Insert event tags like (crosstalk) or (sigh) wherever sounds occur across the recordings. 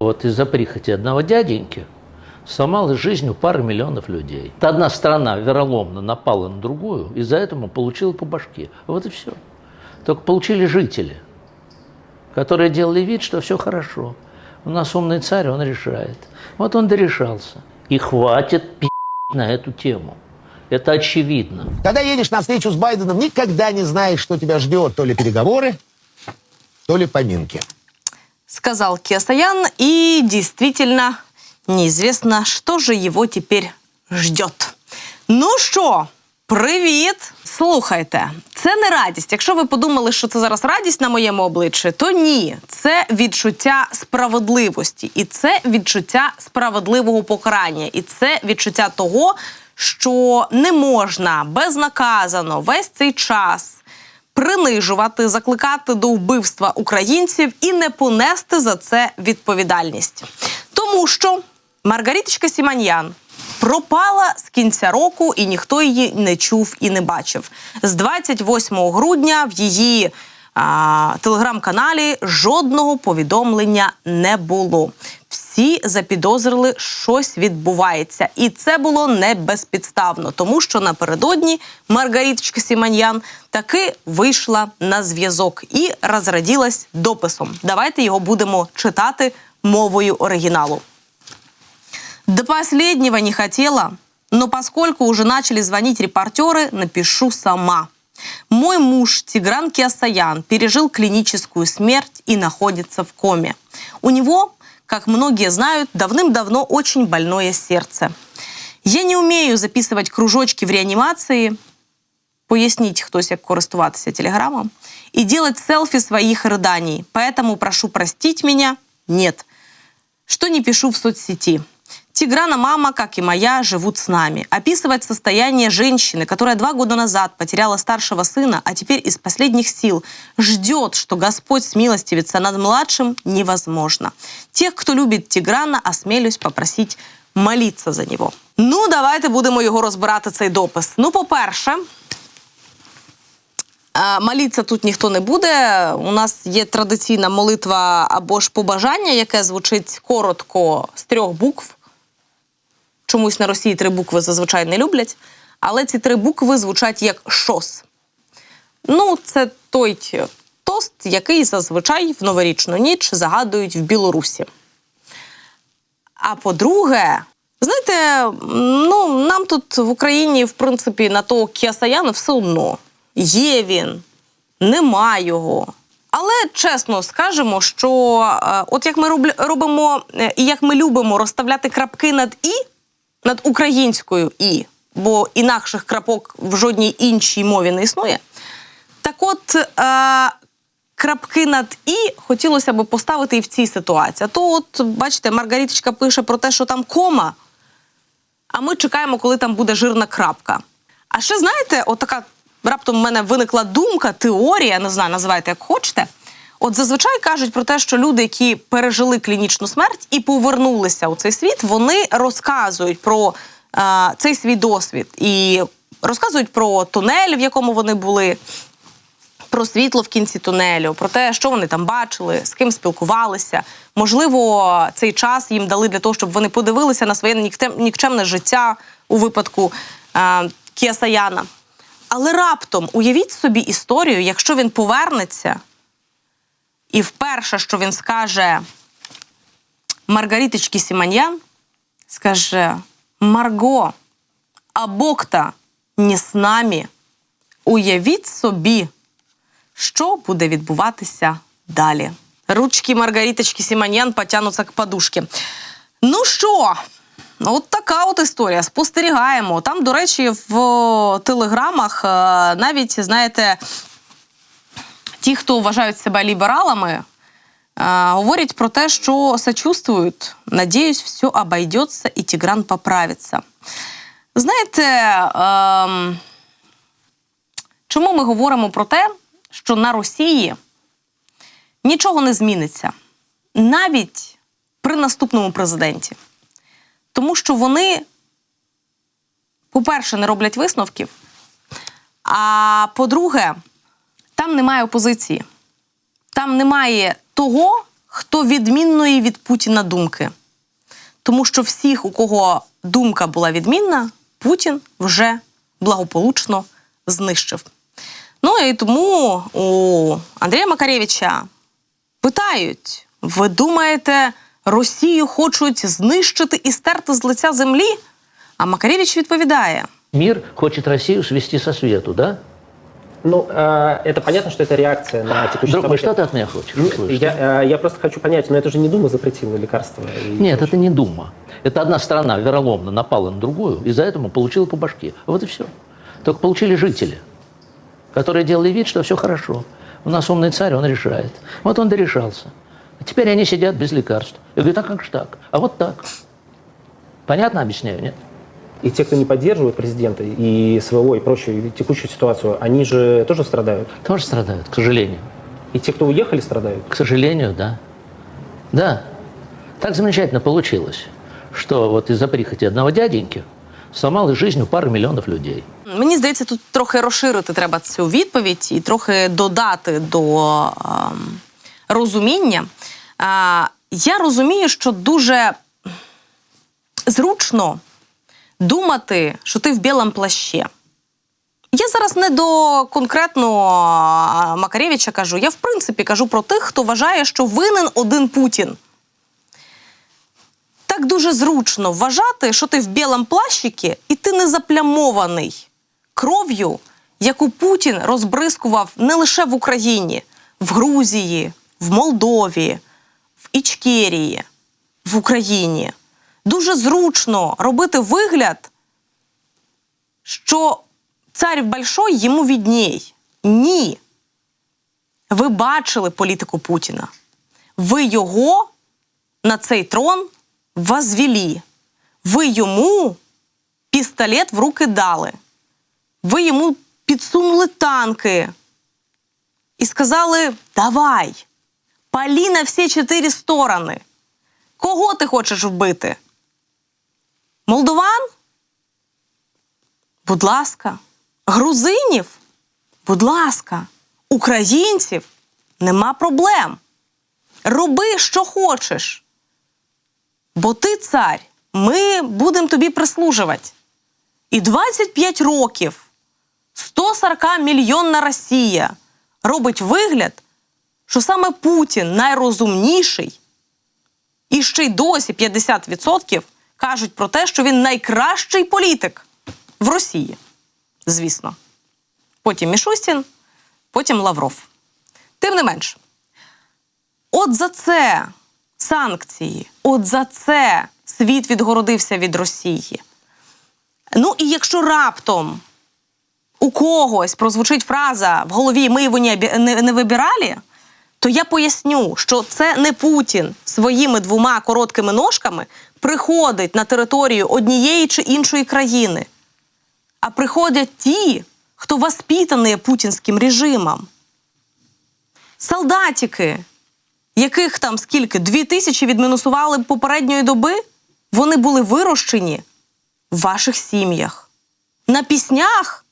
Вот из-за прихоти одного дяденьки сломалась жизнь у пары миллионов людей. Одна страна вероломно напала на другую, и за это получила по башке. Вот и все. Только получили жители, которые делали вид, что все хорошо. У нас умный царь, он решает. Вот он дорешался. И хватит пи*** на эту тему. Это очевидно. Когда едешь на встречу с Байденом, никогда не знаешь, что тебя ждет. То ли переговоры, то ли поминки. Сказал Киасаян, и действительно неизвестно, что же его теперь ждет. Ну що, привіт! Слухайте, це не радість. Якщо ви подумали, що це зараз радість на моєму обличчі, то ні, це відчуття справедливості, і це відчуття справедливого покарання, і це відчуття того, що не можна безнаказано весь цей час принижувати, закликати до вбивства українців і не понести за це відповідальність. Тому що Маргариточка Сіманьян пропала з кінця року, і ніхто її не чув і не бачив. З 28 грудня в її телеграм-каналі жодного повідомлення не було. Всі запідозрили, щось відбувається, і це було не безпідставно, тому що напередодні Маргариточка Сіманьян таки вийшла на зв'язок і розраділась дописом. Давайте його будемо читати мовою оригіналу. До последнего не хотела, но поскольку уже начали звонить репортеры, напишу сама. Мой муж Тигран Киасаян пережил клиническую смерть и находится в коме. У него, как многие знают, давным-давно очень больное сердце. Я не умею записывать кружочки в реанімації, поясніть хтось, як користуватися телеграмом, и делать селфи своих рыданий. Поэтому прошу простить меня. Нет что не пишу в соцсети. Тиграна мама, как и моя, живут с нами. Описывать состояние женщины, которая два года назад потеряла старшего сына, а теперь из последних сил ждет, что Господь смилостивится над младшим, невозможно. Тех, кто любит Тиграна, осмелюсь попросить молиться за нього. Ну, давайте будемо його розбирати, цей допис. Ну, по-перше, Е, Моліться тут ніхто не буде. У нас є традиційна молитва або ж побажання, яке звучить коротко з трьох букв. Чомусь на Росії три букви зазвичай не люблять. Але ці три букви звучать як шос. Ну, це той тост, який зазвичай в новорічну ніч загадують в Білорусі. А по-друге, знаєте, ну нам тут в Україні, в принципі, на того Кіасаяна все одно. Є він, нема його. Але чесно скажемо, що е, от як ми робимо е, і як ми любимо розставляти крапки над і, над українською і, бо інакших крапок в жодній іншій мові не існує. Так от е, крапки над і хотілося б поставити і в цій ситуації. То, от, бачите, Маргариточка пише про те, що там кома, а ми чекаємо, коли там буде жирна крапка. А ще знаєте, от така раптом в мене виникла думка, теорія, не знаю, називайте як хочете. От зазвичай кажуть про те, що люди, які пережили клінічну смерть і повернулися у цей світ, вони розказують про е, цей свій досвід і розказують про тунель, в якому вони були, про світло в кінці тунелю, про те, що вони там бачили, з ким спілкувалися. Можливо, цей час їм дали для того, щоб вони подивилися на своє нікчемне життя у випадку е, Кіасаяна. Але раптом уявіть собі історію, якщо він повернеться, і вперше, що він скаже Маргариточки Сіманьян, скаже: Марго, а Бог-то не з нами. Уявіть собі, що буде відбуватися далі. Ручки Маргариточки Сіманьян потягнуться к подушці. Ну що, от така от історія. Спостерігаємо. Там, до речі, в телеграмах е, навіть, знаєте, ті, хто вважають себе лібералами, е, говорять про те, що сочувствують. Надіюсь, все обойдеться і Тігран поправиться. Знаєте, ем, чому ми говоримо про те, що на Росії нічого не зміниться навіть при наступному президенті? Тому що вони, по-перше, не роблять висновків, а по-друге, там немає опозиції. Там немає того, хто відмінної від Путіна думки. Тому що всіх, у кого думка була відмінна, Путін вже благополучно знищив. Ну і тому у Андрія Макаревича питають: ви думаєте, Росію хочуть знищити і стерти з лиця землі? А Макаревич відповідає: Мир хочет Россию свести со свету, да? Ну, э, это понятно, что это реакция на текущие Друг мой, события. что ты от меня хочешь? Ну, Слышь, Я, э, я просто хочу понять, но это же не Дума запретила лекарства. Нет, это не Дума. Это одна страна вероломно напала на другую, и за это получила по башке. Вот и все. Только получили жители, которые делали вид, что все хорошо. У нас умный царь, он решает. Вот он дорешался. А теперь они сидят без лекарств. Я говорю, а как же так? А вот так. Понятно объясняю, нет? И те, кто не поддерживает президента и СВО и прочую и текущую ситуацию, они же тоже страдают. Тоже страдают, к сожалению. И те, кто уехали, страдают. К сожалению, да. Да. Так замечательно получилось, что вот из-за прихоти одного дяденьки сломалась жизнь у пары миллионов людей. Мені здається, тут трохи розширити треба цю відповідь і трохи додати до ем, розуміння. А, я розумію, що дуже зручно думати, що ти в білому плащі. Я зараз не до конкретно Макаревича кажу. Я в принципі кажу про тих, хто вважає, що винен один Путін. Так дуже зручно вважати, що ти в білому плащикі і ти не заплямований кров'ю, яку Путін розбризкував не лише в Україні, в Грузії, в Молдові, в Ічкерії, в Україні. Дуже зручно робити вигляд, що цар большой йому відній. Ні. Ви бачили політику Путіна. Ви його на цей трон возвели. Ви йому пістолет в руки дали. Ви йому підсунули танки і сказали: давай, палі на всі чотири сторони. Кого ти хочеш вбити? Молдован? Будь ласка. Грузинів? Будь ласка. Українців? Нема проблем. Роби, що хочеш. Бо ти цар, ми будемо тобі прислужувати. І 25 років 140 мільйонна Росія робить вигляд, що саме Путін найрозумніший, і ще й досі 50% кажуть про те, що він найкращий політик в Росії. Звісно. Потім Мішустін, потім Лавров. Тим не менш, От за це санкції, от за це світ відгородився від Росії. Ну і якщо раптом у когось прозвучить фраза в голові ми його не, не, не вибирали, то я поясню, що це не Путін своїми двома короткими ножками приходить на територію однієї чи іншої країни, а приходять ті, хто воспитані путінським режимом. Солдатики, яких там скільки? Дві тисячі відмінусували попередньої доби, вони були вирощені в ваших сім'ях. На піснях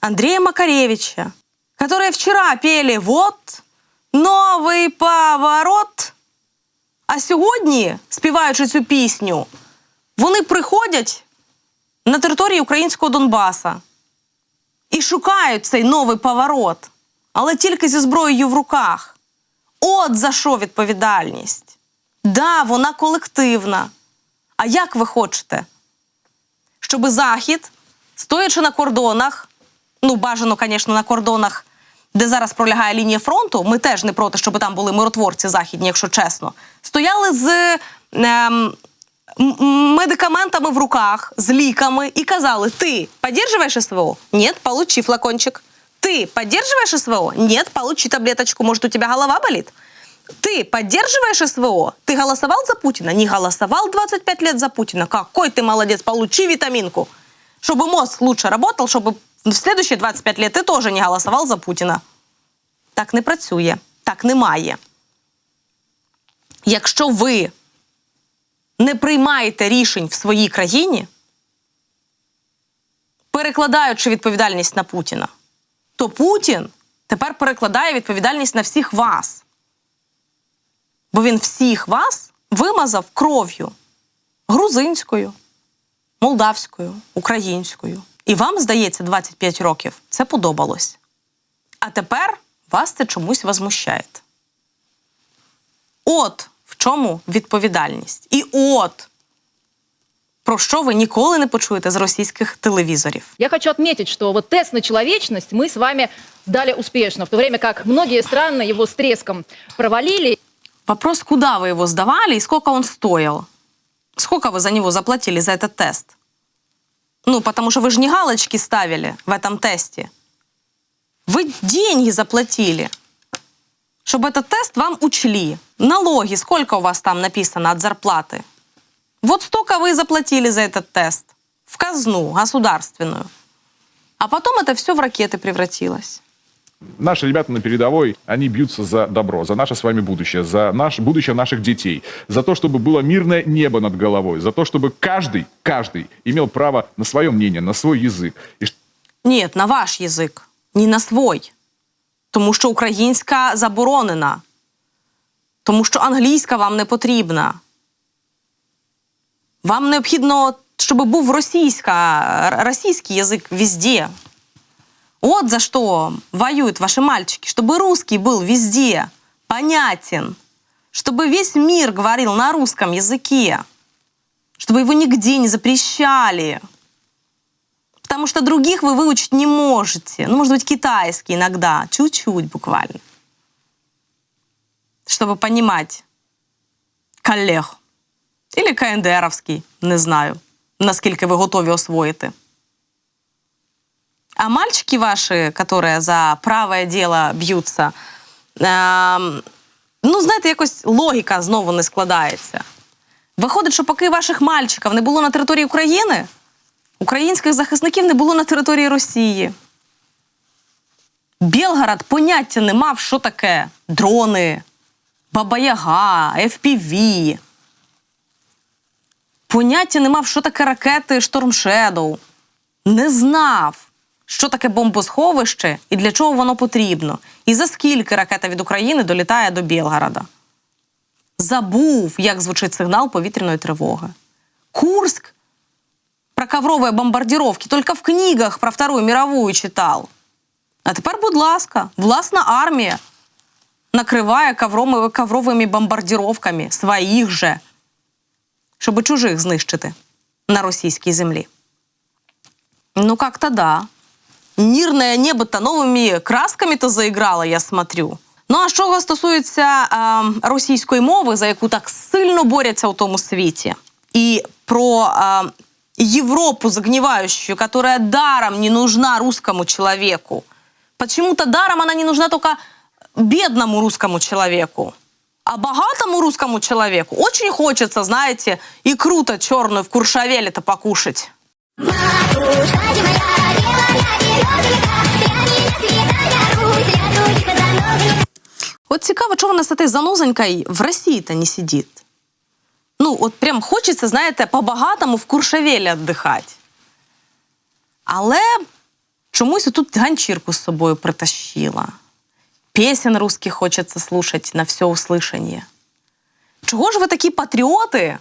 Андрея Макаревича, которые вчера пели «Вот новий поворот», а сьогодні, співаючи цю пісню, вони приходять на територію українського Донбаса і шукають цей новий поворот, але тільки зі зброєю в руках. От за що відповідальність. Да, вона колективна. А як ви хочете? Щоб Захід, стоячи на кордонах, ну бажано, звісно, на кордонах, де зараз пролягає лінія фронту, ми теж не проти, щоб там були миротворці західні, якщо чесно, стояли з ем, м- медикаментами в руках, з ліками і казали: ти підтримуєш СВО? Ні, получи флакончик. Ты поддерживаешь СВО? Нет, получи таблеточку, может, у тебя голова болит? Ты поддерживаешь СВО? Ты голосовал за Путина? Не голосовал 25 лет за Путина? Какой ты молодец, получи витаминку. Чтобы мозг лучше работал, чтобы в следующие 25 лет ты тоже не голосовал за Путина. Так не працює, так немає. Якщо ви не приймаєте рішень в своїй країні, перекладаючи відповідальність на Путіна, то Путін тепер перекладає відповідальність на всіх вас. Бо він всіх вас вимазав кров'ю грузинською, молдавською, українською. І вам, здається, 25 років це подобалось. А тепер вас це чомусь возмущає. От в чому відповідальність. І от про що ви ніколи не почуєте з російських телевізорів. Я хочу отметить, что вот тест на человечность мы с вами сдали успешно, в то время как многие страны его с треском провалили. Вопрос, куда вы его сдавали и сколько он стоил? Сколько вы за него заплатили, за этот тест? Ну, потому что вы же не галочки ставили в этом тесте. Вы деньги заплатили, чтобы этот тест вам учли. Налоги, сколько у вас там написано от зарплаты? Вот столько вы и заплатили за этот тест. В казну государственную. А потом это все в ракеты превратилось. Наши ребята на передовой, они бьются за добро, за наше с вами будущее, за наш, будущее наших детей, за то, чтобы было мирное небо над головой, за то, чтобы каждый, каждый имел право на свое мнение, на свой язык. И ш- Ні, на ваш язик, ні на свой. Тому що українська заборонена. Тому що англійська вам не потрібна. Вам необхідно, щоб був російська, р- російський язик везде. Вот за что воюют ваши мальчики, чтобы русский был везде, понятен, чтобы весь мир говорил на русском языке, чтобы его нигде не запрещали. Потому что других вы выучить не можете. Ну, может быть, китайский иногда, чуть-чуть буквально. Чтобы понимать коллег. Или КНДРовський, не знаю, наскільки ви готові освоїти. А мальчики ваши, которые за правое дело б'ються, ем, ну, знаєте, якось логіка знову не складається. Виходить, що поки ваших мальчиків не було на території України, українських захисників не було на території Росії. Білгород поняття не мав, що таке дрони, Баба-Яга, FPV. Поняття не мав, що таке ракети Storm Shadow. Не знав, що таке бомбосховище і для чого воно потрібно. І за скільки ракета від України долітає до Білгорода. Забув, як звучить сигнал повітряної тривоги. Курск про ковровые бомбардировки только в книгах про Вторую мировую читал. А тепер, будь ласка, власна армія накриває ковровими, ковровими бомбардировками своїх же, щоб чужих знищити на російській землі. Ну, как-то да. Мирне небо-то новими красками-то заіграло, я смотрю. Ну а що стосується е, російської мови, за яку так сильно борються у тому світі, і про е, Європу загнивающую, которая даром не нужна русскому человеку. Почему-то даром она не нужна только бедному русскому человеку. А богатому русскому человеку очень хочется, знаете, и круто черную в Куршавеле-то покушать. Матушка От цікаво, чого вона з цією занозонькою в Росії-то не сидить. Ну, от прям хочеться, знаєте, по-багатому в Куршавелі віддихати. Але чомусь тут ганчірку з собою притащила. Песен русских хочеться слушати на все услышание. Чого ж ви такі патріоти?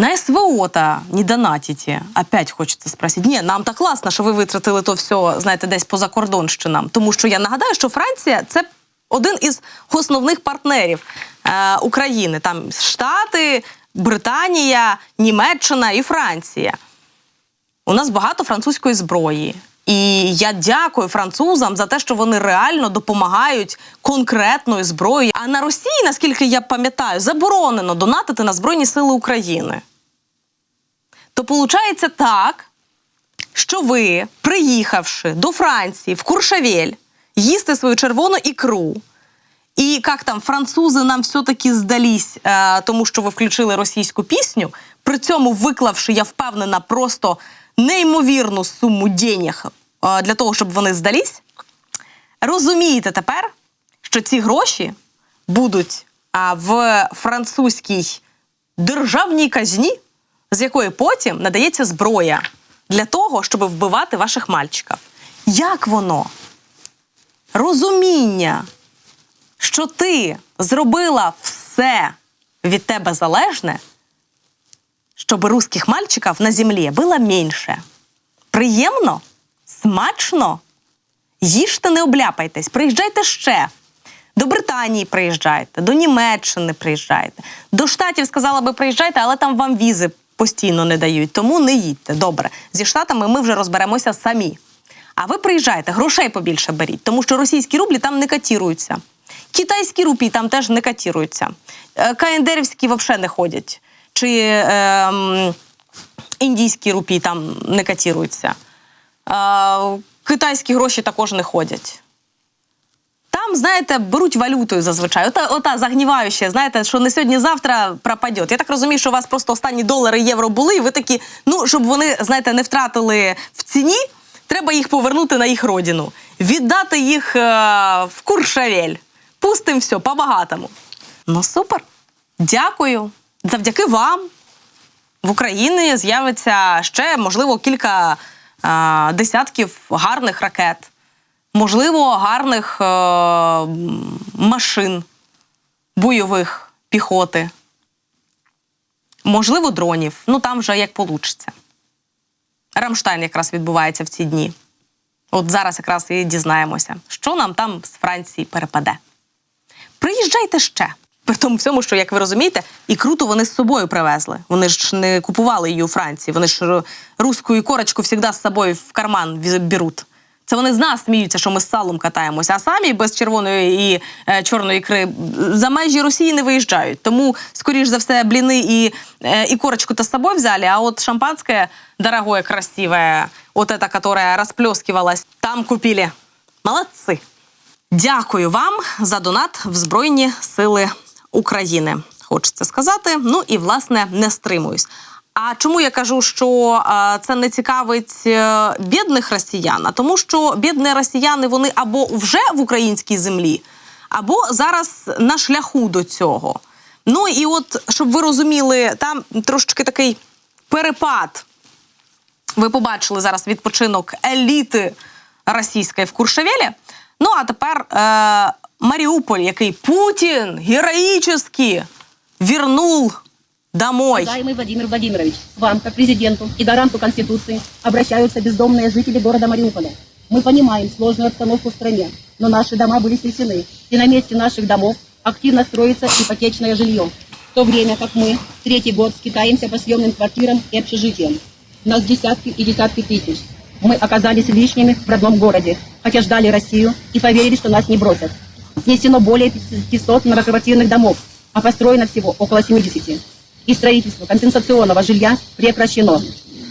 На СВО-то не донатите. Опять хочеться спросити. Ні, нам так класно, що ви витратили то все, знаєте, десь поза кордонщинам. Тому що я нагадаю, що Франція це один із основних партнерів е, України. Там Штати, Британія, Німеччина і Франція. У нас багато французької зброї. І я дякую французам за те, що вони реально допомагають конкретною зброєю. А на Росії, наскільки я пам'ятаю, заборонено донатити на Збройні Сили України. То виходить так, що ви, приїхавши до Франції в Куршавель, їсти свою червону ікру. І як там французи нам все-таки здались, е, тому що ви включили російську пісню, при цьому виклавши, я впевнена, просто неймовірну суму денег е, для того, щоб вони здались. Розумієте тепер, що ці гроші будуть а, в французькій державній казні, з якої потім надається зброя для того, щоб вбивати ваших мальчиків. Як воно? Розуміння що ти зробила все від тебе залежне, щоб русських мальчиків на землі було менше. Приємно, смачно. Їжте, не обляпайтесь, приїжджайте ще. До Британії приїжджайте, до Німеччини приїжджайте. До Штатів сказала би приїжджайте, але там вам візи постійно не дають, тому не їдьте. Добре. Зі Штатами ми вже розберемося самі. А ви приїжджайте, грошей побільше беріть, тому що російські рублі там не катіруються. Китайські рупії там теж не катіруються. Е, КНДРівські взагалі не ходять. Чи е, індійські рупії там не катіруються. Е, китайські гроші також не ходять. Там, знаєте, беруть валютою зазвичай. Ота, ота загніваюча, знаєте, що не сьогодні-завтра пропаде. Я так розумію, що у вас просто останні долари євро були, і ви такі, ну, щоб вони, знаєте, не втратили в ціні, треба їх повернути на їх родину, віддати їх е, в Куршавель. Пустим все по-багатому. Ну, супер. Дякую. Завдяки вам в Україні з'явиться ще, можливо, кілька е, десятків гарних ракет, можливо, гарних е, машин бойових піхоти, можливо, дронів. Ну там вже як получиться. Рамштайн якраз відбувається в ці дні. От зараз якраз і дізнаємося, що нам там з Франції перепаде. Приїжджайте ще. При тому всьому, що, як ви розумієте, і круто вони з собою привезли. Вони ж не купували її у Франції. Вони ж руську корочку завжди з собою в карман беруть. Це вони з нас сміються, що ми з салом катаємося, а самі без червоної і е, чорної ікри за межі Росії не виїжджають. Тому, скоріш за все, бліни і, е, і корочку-то з собою взяли, а от шампанське дорогое, красивое, вот это, которое расплескивалось, там купили. Молодці! Дякую вам за донат в Збройні Сили України. Хочеться сказати. Ну і власне не стримуюсь. А чому я кажу, що це не цікавить е, бідних росіян? А тому, що бідні росіяни вони або вже в українській землі, або зараз на шляху до цього. Ну і от щоб ви розуміли, там трошечки такий перепад ви побачили зараз відпочинок еліти російської в Куршавелі. Ну а тепер е, Маріуполь, який Путін героїчно вернув домой. Уважаемый Владимир Владимирович, вам, как президенту и гаранту Конституции, обращаются бездомные жители города Мариуполя. Мы понимаем сложную обстановку в стране, но наши дома были снесены, и на месте наших домов активно строится ипотечное жилье. В то время как мы третий год скитаемся по съемным квартирам и общежитиям. Нас десятки и десятки тысяч. Мы оказались лишними в родном городе, хотя ждали Россию и поверили, что нас не бросят. Снесено более 500 многоквартирных домов, а построено всего около 70 и строительство компенсационного жилья прекращено.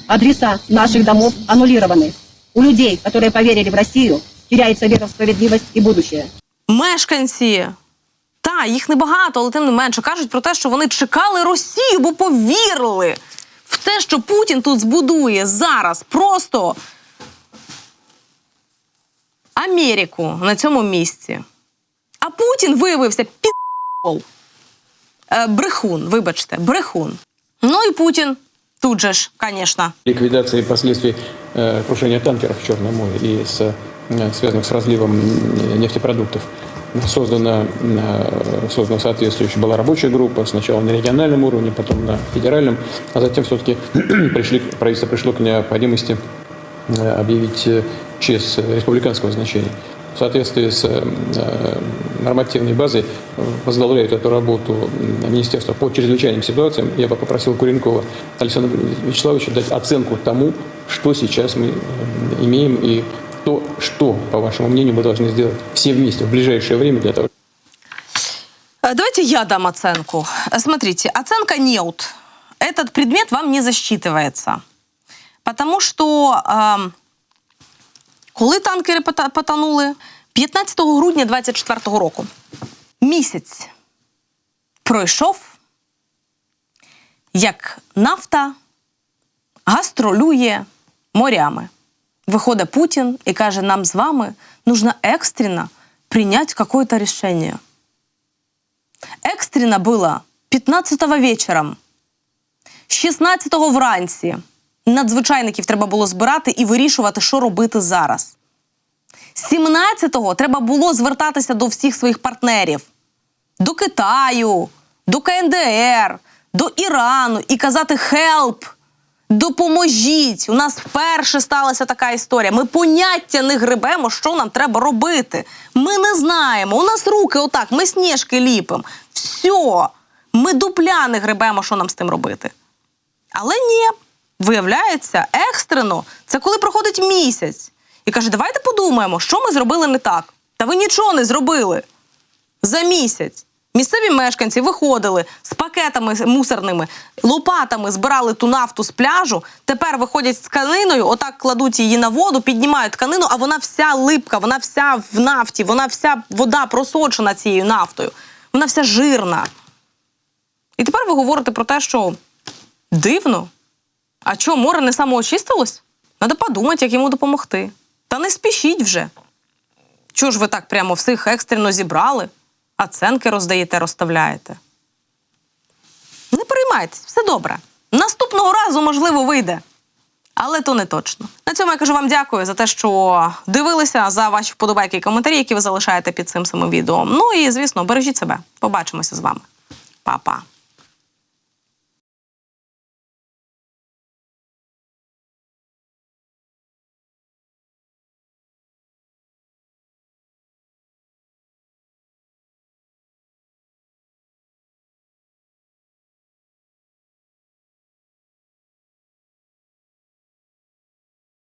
Адреса наших домов аннулированы. У людей, которые поверили в Россию, теряется вера в справедливость и будущее. Мешканці. Та, їх небагато, але тим не менше кажуть про те, що вони чекали Росію, бо повірили в те, що Путін тут збудує зараз просто Америку на цьому місці. А Путін виявився під брехун, вибачте, брехун. Ну і Путін тут же ж, звісно, ликвидации последствий э, крушения танкеров в Черном море и с, э, связанных с разливом м, нефтепродуктов. Создана, э, создана соответствующая была рабочая группа, сначала на региональном уровне, потом на федеральном, а затем все-таки (clears throat) пришли, правительство пришло к необходимости э, объявить э, ЧЕС республиканского значения. В соответствии с э, э, нормативной базой э, возглавляет эту работу м, Министерство по чрезвычайным ситуациям. Я бы попросил Куренкова Александра Вячеславовича дать оценку тому, что сейчас мы э, имеем и то, что, по вашему мнению, мы должны сделать все вместе в ближайшее время для того, Э, Давайте я дам оценку. Э, Смотрите, оценка неут. Этот предмет вам не засчитывается. Потому что эм, коли танкери потонули? 15 грудня 24 року. Місяць пройшов, як нафта гастролює морями. Виходить Путін і каже, нам з вами нужно екстрено прийняти якесь рішення. Екстрено було 15-го вечором, 16-го вранці. Надзвичайників треба було збирати і вирішувати, що робити зараз. 17-го треба було звертатися до всіх своїх партнерів до Китаю, до КНДР, до Ірану і казати «хелп», допоможіть. У нас вперше сталася така історія. Ми поняття не гребемо, що нам треба робити. Ми не знаємо. У нас руки отак, ми сніжки ліпимо. Все. Ми дупля не гребемо, що нам з тим робити. Але ні, виявляється, екстрено це коли проходить місяць. І каже, давайте подумаємо, що ми зробили не так. Та ви нічого не зробили за місяць. Місцеві мешканці виходили з пакетами мусорними, лопатами збирали ту нафту з пляжу. Тепер виходять з тканиною, отак кладуть її на воду, піднімають тканину, а вона вся липка, вона вся в нафті, вона вся вода просочена цією нафтою, вона вся жирна. І тепер ви говорите про те, що дивно. А чого море не самоочистилось? Треба подумати, як йому допомогти. Та не спішіть вже. Чого ж ви так прямо всіх екстрено зібрали, а ценки роздаєте, розставляєте? Не переймайтесь, все добре. Наступного разу, можливо, вийде. Але то не точно. На цьому я кажу вам дякую за те, що дивилися за ваші вподобайки і коментарі, які ви залишаєте під цим самим відео. Ну і звісно, бережіть себе. Побачимося з вами. Па-па.